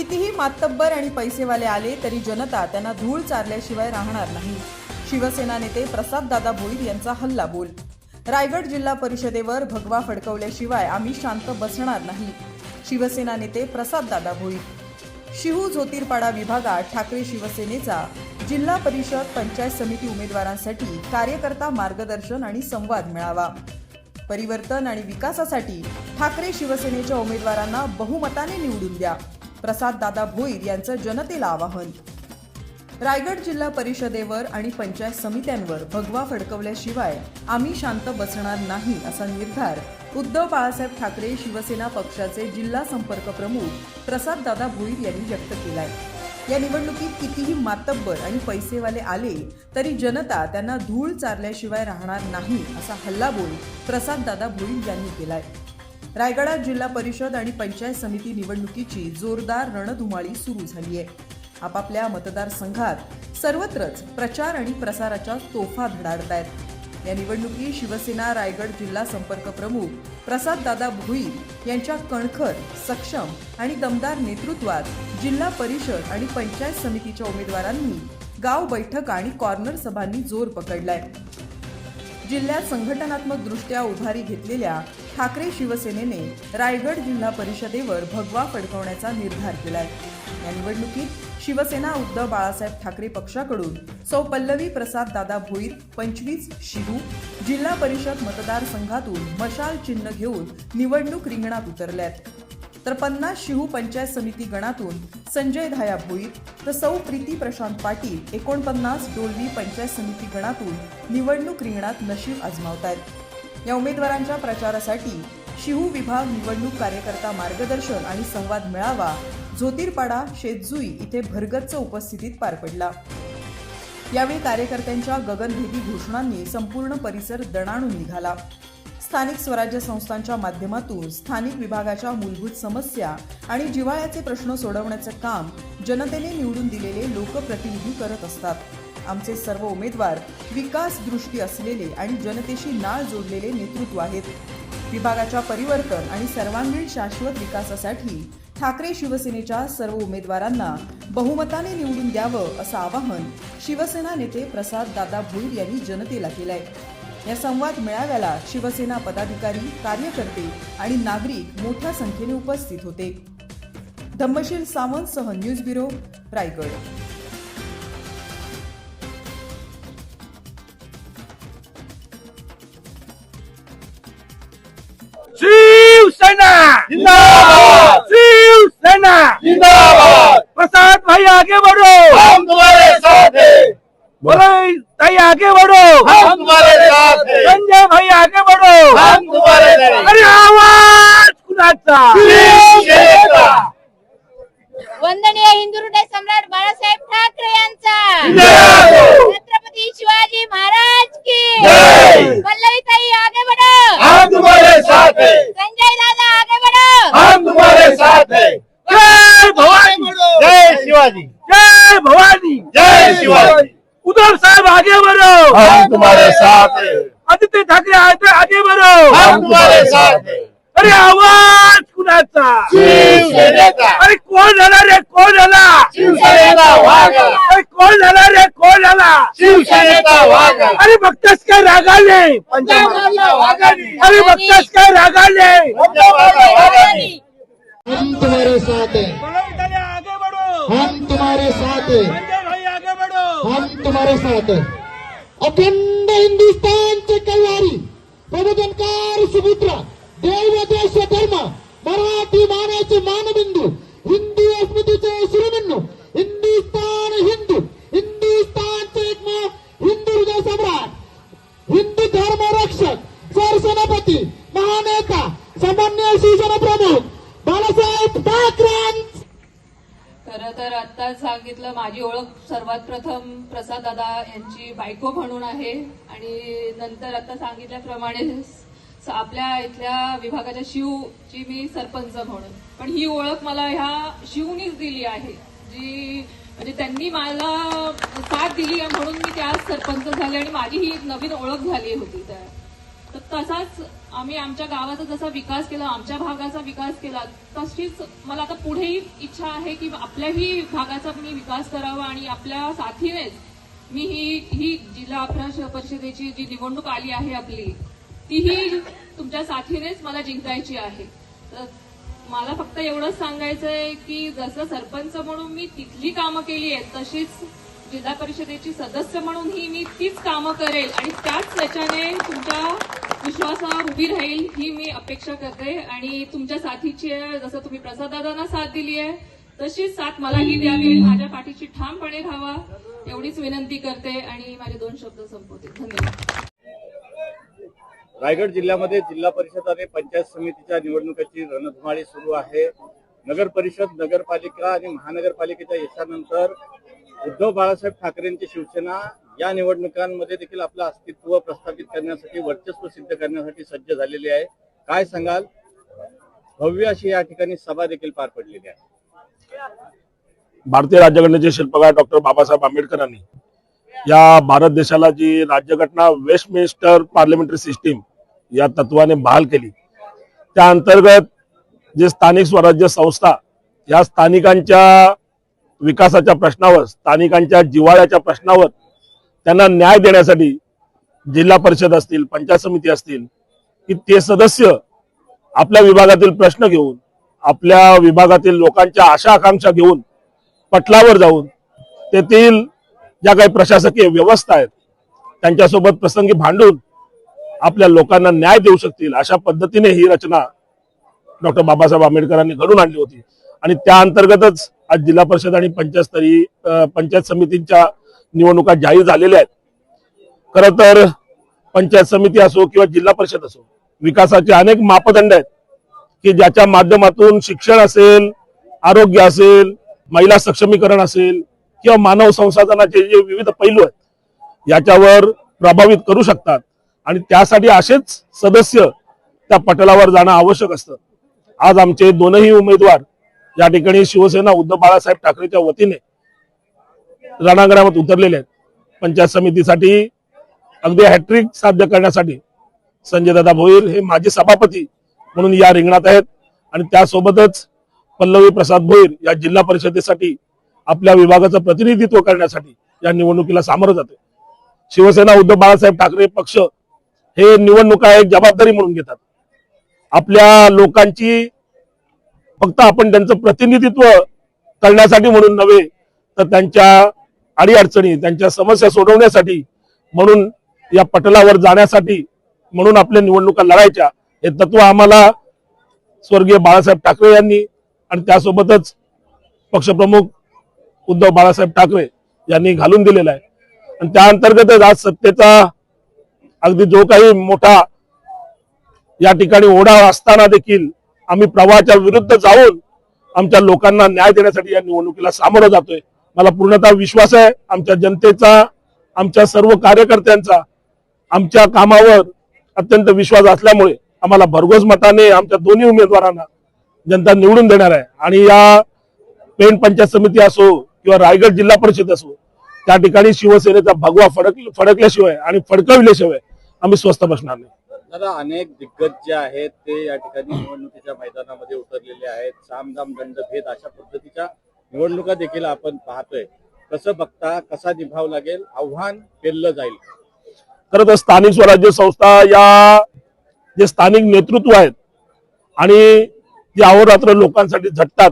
कितीही मातब्बर आणि पैसेवाले आले तरी जनता त्यांना धूळ चारल्याशिवाय राहणार नाही. शिवसेना नेते प्रसाददादा भोईर यांचा हल्ला बोल रायगड जिल्हा परिषदेवर भगवा फडकवल्याशिवाय आम्ही शांत बसणार नाही शिवसेना नेते प्रसाददादा भोईर. शिहू ज्योतिर्पाडा विभागात ठाकरे शिवसेनेचा जिल्हा परिषद पंचायत समिती उमेदवारांसाठी कार्यकर्ता मार्गदर्शन आणि संवाद मिळावा. परिवर्तन आणि विकासासाठी ठाकरे शिवसेनेच्या उमेदवारांना बहुमताने निवडून द्या. प्रसाद दादा भोईर यांचं जनतेला आवाहन. रायगड जिल्हा परिषदेवर आणि पंचायत समित्यांवर भगवा फडकवल्याशिवाय आम्ही शांत बसणार नाही असा निर्धार उद्धव बाळासाहेब ठाकरे शिवसेना पक्षाचे जिल्हा संपर्क प्रमुख प्रसाद दादा भोईर यांनी व्यक्त केलाय. या निवडणुकीत कितीही मातब्बर आणि पैसेवाले आले तरी जनता त्यांना धूळ चारल्याशिवाय राहणार नाही असा हल्लाबोल प्रसाद दादा भोईर यांनी केलाय. रायगडात जिल्हा परिषद आणि पंचायत समिती निवडणुकीची जोरदार रणधुमाळी सुरू झाली आहे. आपापल्या मतदारसंघात सर्वत्रच प्रचार आणि प्रसाराच्या तोफा धडाडत आहेत. या निवडणुकीत शिवसेना रायगड जिल्हा संपर्क प्रमुख प्रसाददादा दादा यांच्या कणखर सक्षम आणि दमदार नेतृत्वात जिल्हा परिषद आणि पंचायत समितीच्या उमेदवारांनी गाव बैठक आणि कॉर्नर सभांनी जोर पकडलाय. जिल्ह्यात संघटनात्मक दृष्ट्या उभारी घेतलेल्या ठाकरे शिवसेनेने रायगड जिल्हा परिषदेवर भगवा फडकवण्याचा निर्धार केलाय. या निवडणुकीत शिवसेना उद्धव बाळासाहेब ठाकरे पक्षाकडून सौ पल्लवी प्रसाद दादा भोईर पंचवीस शिहू जिल्हा परिषद मतदारसंघातून मशाल चिन्ह घेऊन निवडणूक रिंगणात उतरल्यात. तर पन्नास शिहू पंचायत समिती गणातून संजय धाया भोईर तर सौ प्रीती प्रशांत पाटील एकोणपन्नास डोलवी पंचायत समिती गणातून निवडणूक रिंगणात नशीब आजमावत आहेत या उमेदवारांच्या प्रचारासाठी शिहू विभाग निवडणूक कार्यकर्ता मार्गदर्शन आणि संवाद मेळावा ज्योतिर्पाडा शेतजुई इथे भरगच्च उपस्थितीत पार पडला. यावेळी कार्यकर्त्यांच्या गगनभेदी घोषणांनी संपूर्ण परिसर दणाणून निघाला. स्थानिक स्वराज्य संस्थांच्या माध्यमातून स्थानिक विभागाच्या मूलभूत समस्या आणि जिव्हाळ्याचे प्रश्न सोडवण्याचं काम जनतेने निवडून दिलेले लोकप्रतिनिधी करत असतात. आमचे सर्व उमेदवार विकास दृष्टी असलेले आणि जनतेशी नाळ जोडलेले नेतृत्व आहेत. विभागाच्या परिवर्तन आणि सर्वांगीण शाश्वत विकासासाठी ठाकरे शिवसेनेच्या सर्व उमेदवारांना बहुमताने निवडून द्यावं असं आवाहन शिवसेना नेते प्रसाद दादा भोईर यांनी जनतेला केलंय. या संवाद मेळाव्याला शिवसेना पदाधिकारी कार्यकर्ते आणि नागरिक मोठ्या संख्येने उपस्थित होते. धम्मशील सावंत सह न्यूज ब्युरो रायगड. जिंदाबाद! शिवसेना! जिंदाबाद! प्रसाद भाई आगे बढ़ो! हम तुम्हारे साथ हैं। बोलो भाई आगे बढ़ो! हम तुम्हारे साथ हैं। संजय भाई आगे बढ़ो! हम तुम्हारे साथ हैं। अरे आवाज कुणाचा वंदनीय हिंदू हृदय सम्राट बाळासाहेब ठाकरे यांचा जिंदाबाद छत्रपती शिवाजी महाराज की जय. पल्लवीताई आगे बढ़ो हम तुम्हारे साथ हैं संजय दादा आगे बढ़ो हम तुम्हारे साथ हैं जय भवानी जय शिवाजी। जय भवानी। जय शिवाजी। उद्धव साहब आगे बढ़ो। हम तुम्हारे साथ आदित्य ठाकरे आगे आगे बढ़ो। हम तुम्हारे साथ अरे आवाज कुणाचा? अरे कोण झाला रे कोण झाला? अरे कोण झाला रे कोण झाला? शिवसेनेचा वाघ। अरे बघतास काय रागाले? अरे बघतास काय रागाले? बढ़ो। हम तुम्हारे साथ हैं। अखंड हिंदुस्तानचे कल्याणी प्रबोधनकार सुपुत्र देव देश धर्म मराठी मानाचे मानबिंदू हिंदू अस्मितेचे शिरोबिंदू हिंदुस्तान हिंदू हिंदुस्तानचे एकमेव हिंदू हृदय सम्राट हिंदू धर्म रक्षक सरसेनापती महानेता सामान्य शिवसेना प्रमुख बाळासाहेब ठाकरे खरं तर आत्ताच सांगितलं माझी ओळख सर्वात प्रथम प्रसाद दादा यांची बायको म्हणून आहे. आणि नंतर आता सांगितल्याप्रमाणे स- आपल्या इथल्या विभागाच्या शिवची मी सरपंच म्हणून. पण ही ओळख मला ह्या शिवनीच दिली आहे. जी म्हणजे त्यांनी मला साथ दिली आहे म्हणून मी त्या सरपंच झाले आणि माझी ही एक नवीन ओळख झाली होती. त्या तर तसाच आम्ही आमच्या गावाचा जसा विकास केला आमच्या भागाचा विकास केला तशीच मला आता पुढेही इच्छा आहे की आपल्याही भागाचा मी विकास करावा आणि आपल्या साथीनेच मी ही ही जिल्हा अपराध परिषदेची जी निवडणूक आली आहे आपली तीही तुमच्या साथीनेच मला जिंकायची आहे. तर मला फक्त एवढंच सांगायचं आहे की जसं सरपंच म्हणून मी तिथली कामं केली आहेत तशीच जिल्हा परिषदेची सदस्य म्हणूनही मी तीच कामं करेल आणि त्याच त्याच्याने तुमच्या विश्वासावर उभी राहील ही मी अपेक्षा करते. आणि तुमच्या साथीची आहे जसं तुम्ही प्रसाददादांना साथ दिली आहे तशीच साथ मलाही द्यावी. माझ्या पाठीशी ठामपणे राहावा एवढीच विनंती करते आणि माझे दोन शब्द संपवते. धन्यवाद. रायगड जिल्ह्यामध्ये जिल्हा परिषद आणि पंचायत समितीच्या निवडणुकीची रणधुमाळी सुरू आहे. नगर परिषद नगरपालिका आणि महानगरपालिकेच्या यशानंतर उद्धव बाळासाहेब ठाकरेंची शिवसेना या निवडणुकांमध्ये देखील आपलं अस्तित्व प्रस्थापित करण्यासाठी वर्चस्व सिद्ध करण्यासाठी सज्ज झालेली आहे. काय सांगाल? भव्य अशी या ठिकाणी सभा देखील पार पडलेली आहे. भारतीय राज्यघटनेचे शिल्पकार डॉक्टर बाबासाहेब आंबेडकरांनी या भारत देशाला जी राज्यघटना वेस्टमिनिस्टर पार्लमेंटरी सिस्टीम या तत्वाने बहाल केली. त्या अंतर्गत जे स्थानिक स्वराज्य संस्था या स्थानिकांच्या विकासाच्या प्रश्नावर स्थानिकांच्या जिव्हाळ्याच्या प्रश्नावर त्यांना न्याय देण्यासाठी जिल्हा परिषद असतील पंचायत समिती असतील की ते सदस्य आपल्या विभागातील प्रश्न घेऊन आपल्या विभागातील लोकांच्या आशा आकांक्षा घेऊन पटलावर जाऊन तेथील ज्या काही प्रशासकीय व्यवस्था आहेत त्यांच्यासोबत प्रसंगी भांडून आपल्या लोकांना न्याय देऊ शकतील अशा पद्धतीने ही रचना डॉक्टर बाबासाहेब आंबेडकरांनी घडून आणली होती. आणि त्या अंतर्गतच आज जिल्हा परिषद आणि पंचायतस्तरीय पंचायत समितींच्या निवडणुका जाहीर झालेल्या आहेत. खर तर पंचायत समिती असो किंवा जिल्हा परिषद असो विकासाचे अनेक मापदंड आहेत की ज्याच्या माध्यमातून शिक्षण असेल आरोग्य असेल महिला सक्षमीकरण असेल किंवा मानव संसाधनाचे जे विविध पैलू आहेत याच्यावर प्रभावित करू शकतात. आणि त्यासाठी असेच सदस्य त्या पटलावर जाणं आवश्यक असतं. आज आमचे दोनही उमेदवार या ठिकाणी शिवसेना उद्धव बाळासाहेब ठाकरेच्या वतीने रणांगणावर उतरलेले आहेत. पंचायत समितीसाठी अगदी हॅट्रिक साध्य करण्यासाठी संजय दादा भोईर हे माजी सभापती म्हणून या रिंगणात आहेत. आणि त्यासोबतच पल्लवी प्रसाद भोईर या जिल्हा परिषदेसाठी आपल्या विभागाचं प्रतिनिधित्व करण्यासाठी या निवडणुकीला सामोरं जाते शिवसेना उद्धव बाळासाहेब ठाकरे पक्ष हे निवडणुका एक जबाबदारी म्हणून घेतात. आपल्या लोकांची फक्त आपण त्यांचं प्रतिनिधित्व करण्यासाठी म्हणून नव्हे तर त्यांच्या अडीअडचणी त्यांच्या समस्या सोडवण्यासाठी म्हणून या पटलावर जाण्यासाठी म्हणून आपल्या निवडणुका लढायच्या. हे तत्व आम्हाला स्वर्गीय बाळासाहेब ठाकरे यांनी आणि त्यासोबतच पक्षप्रमुख उद्धव बाळासाहेब ठाकरे यांनी घालून दिलेला आहे. आणि त्या अंतर्गतच आज सत्तेचा अगदी जो काही मोठा या ठिकाणी ओढा असताना देखील आम्ही प्रवाहाच्या विरुद्ध जाऊन आमच्या लोकांना न्याय देण्यासाठी या निवडणुकीला सामोरं जातोय. मला पूर्णतः विश्वास आहे आमच्या जनतेचा आमच्या सर्व कार्यकर्त्यांचा आमच्या कामावर अत्यंत विश्वास असल्यामुळे आम्हाला भरघोस मताने आमच्या दोन्ही उमेदवारांना जनता निवडून देणार आहे. आणि या पेण पंचायत समिती असो किंवा रायगड जिल्हा परिषद असो त्या ठिकाणी शिवसेनेचा भगवा फडक फडकल्याशिवाय आणि फडकविल्याशिवाय आम्ही स्वस्त बसणार नाही. दादा अनेक दिग्गज जे आहेत ते या ठिकाणी निवडणुकीच्या मैदानामध्ये उतरलेले आहेत. सामदाम दंडभेद अशा पद्धतीच्या निवडणुका देखील आपण पाहतोय. कसं बघता कसा निभाव लागेल आव्हान पेललं जाईल. खरं तर स्थानिक स्वराज्य संस्था या जे स्थानिक नेतृत्व आहेत आणि जे अहोरात्र लोकांसाठी झटतात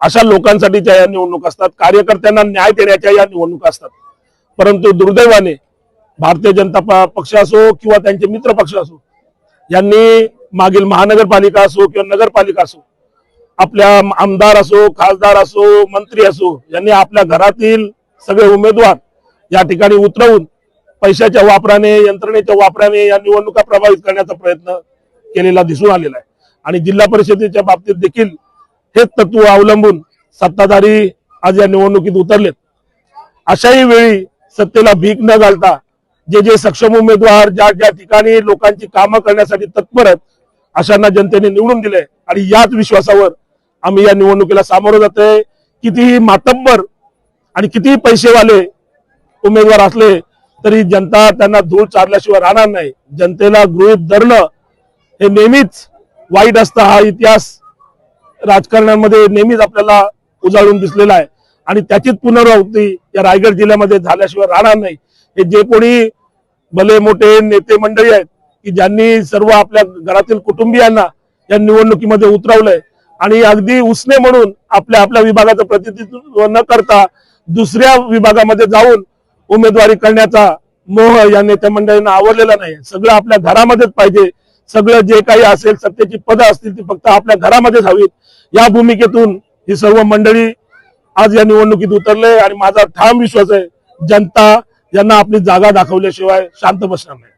अशा लोकांसाठीच्या या निवडणुका असतात. कार्यकर्त्यांना न्याय देण्याच्या या निवडणुका असतात. परंतु दुर्दैवाने भारतीय जनता प- पक्ष असो किंवा त्यांचे मित्र पक्ष असो यांनी मागील महानगरपालिका असो किंवा नगरपालिका असो आपल्या आमदार असो खासदार असो मंत्री असो यांनी आपल्या घरातील सगळे उमेदवार या ठिकाणी उतरवून पैशाच्या वापराने यंत्रणेच्या वापराने या निवडणुका प्रभावित करण्याचा प्रयत्न केलेला दिसून आलेला आहे. आणि जिल्हा परिषदेच्या बाबतीत देखील हेच तत्व अवलंबून सत्ताधारी आज या निवडणुकीत उतरलेत. अशाही वेळी सत्तेला भीक न घालता जे जे सक्षम उमेदवार ज्या ज्या ठिकाणी लोकांची कामं करण्यासाठी तत्पर आहेत अशांना जनतेने निवडून दिले आणि याच विश्वासावर आम्ही या निवडणुकीला सामोरं जातोय कितीही मातब्बर आणि कितीही पैसेवाले उमेदवार असले तरी जनता त्यांना धूळ चारल्याशिवाय राहणार नाही. जनतेला गृहित धरणं हे नेहमीच वाईट असतं. हा इतिहास राजकारणामध्ये नेहमीच आपल्याला उजाळून दिसलेला आहे. आणि त्याचीच पुनरावृत्ती या रायगड जिल्ह्यामध्ये झाल्याशिवाय राहणार नाही. हे जे कोणी भले मोठे नेते मंडळी आहेत की ज्यांनी सर्व आपल्या घरातील कुटुंबियांना या निवडणुकीमध्ये उतरवलंय आणि अगदी उसने म्हणून आपल्या आपल्या विभागाचं प्रतिनिधित्व न करता दुसऱ्या विभागामध्ये जाऊन उमेदवारी करण्याचा मोह या नेते मंडळींना आवडलेला नाही. सगळं आपल्या घरामध्येच पाहिजे. सगळं जे काही असेल सत्तेची पदं असतील ती फक्त आपल्या घरामध्येच हवीत. या भूमिकेतून ही सर्व मंडळी आज या निवडणुकीत उतरले आणि माझा ठाम विश्वास आहे जनता यांना आपली जागा दाखवल्याशिवाय शांत बसणार नाही.